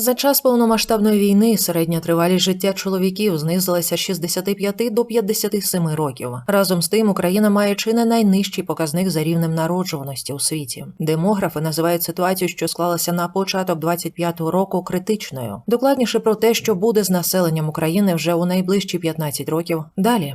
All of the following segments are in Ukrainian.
За час повномасштабної війни середня тривалість життя чоловіків знизилася з 65 до 57 років. Разом з тим, Україна має чи не найнижчий показник за рівнем народжуваності у світі. Демографи називають ситуацію, що склалася на початок 25-го року, критичною. Докладніше про те, що буде з населенням України вже у найближчі 15 років. Далі.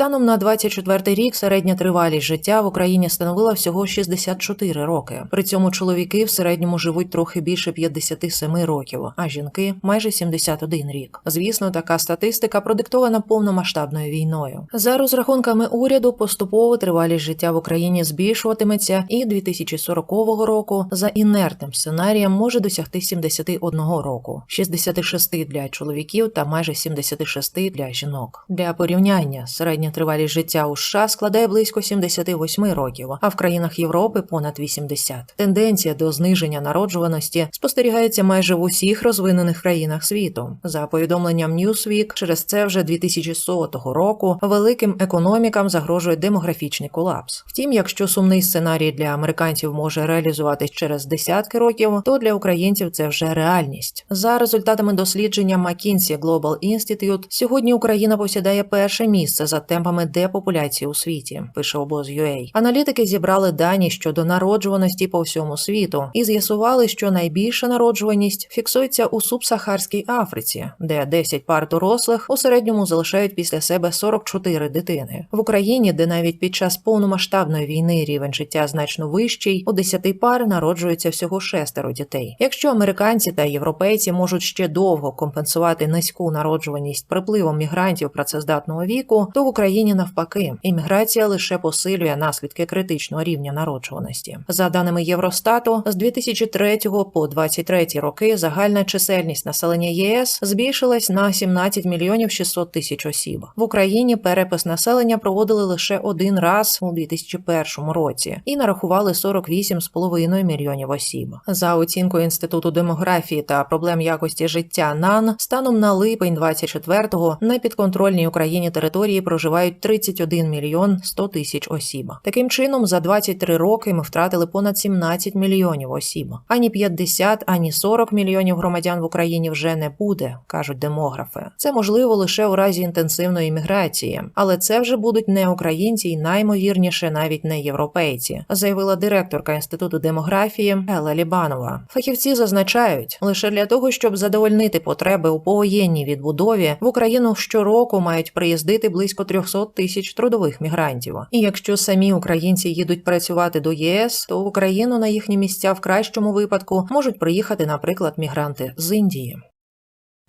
Станом на 24 рік середня тривалість життя в Україні становила всього 64 роки. При цьому чоловіки в середньому живуть трохи більше 57 років, а жінки майже 71 рік. Звісно, така статистика продиктована повномасштабною війною. За розрахунками уряду, поступово тривалість життя в Україні збільшуватиметься, і 2040 року за інертним сценарієм може досягти 71 року, 66 для чоловіків та майже 76 для жінок. Для порівняння середня тривалість життя у США складає близько 78 років, а в країнах Європи понад 80. Тенденція до зниження народжуваності спостерігається майже в усіх розвинених країнах світу. За повідомленням Newsweek, через це вже 2100 року великим економікам загрожує демографічний колапс. Втім, якщо сумний сценарій для американців може реалізуватись через десятки років, то для українців це вже реальність. За результатами дослідження McKinsey Global Institute, сьогодні Україна посідає перше місце за темпами депопуляції у світі, пише обоз.ua. Аналітики зібрали дані щодо народжуваності по всьому світу і з'ясували, що найбільша народжуваність фіксується у субсахарській Африці, де 10 пар дорослих у середньому залишають після себе 44 дитини. В Україні, де навіть під час повномасштабної війни рівень життя значно вищий, у 10 пар народжується всього шестеро дітей. Якщо американці та європейці можуть ще довго компенсувати низьку народжуваність припливом мігрантів працездатного віку, то в Україні навпаки імміграція лише посилює наслідки критичного рівня народжуваності. За даними Євростату, з 2003 по 2023 роки загальна чисельність населення ЄС збільшилась на 17 мільйонів 600 тисяч осіб. В Україні перепис населення проводили лише один раз у 2001 році і нарахували 48,5 мільйонів осіб. За оцінкою інституту демографії та проблем якості життя НАН станом на липень 24-го на підконтрольній Україні території проживають 31 мільйон 100 тисяч осіб. Таким чином, за 23 роки ми втратили понад 17 мільйонів осіб. Ані 50, ані 40 мільйонів громадян в Україні вже не буде, кажуть демографи. Це можливо лише у разі інтенсивної імміграції, але це вже будуть не українці і наймовірніше навіть не європейці, заявила директорка інституту демографії Ела Лібанова. Фахівці зазначають, лише для того, щоб задовольнити потреби у повоєнній відбудові, в Україну щороку мають приїздити близько 300 тисяч трудових мігрантів. І якщо самі українці їдуть працювати до ЄС, то в Україну на їхні місця в кращому випадку можуть приїхати, наприклад, мігранти з Індії.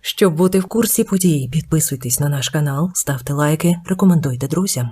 Щоб бути в курсі подій, підписуйтесь на наш канал, ставте лайки, рекомендуйте друзям.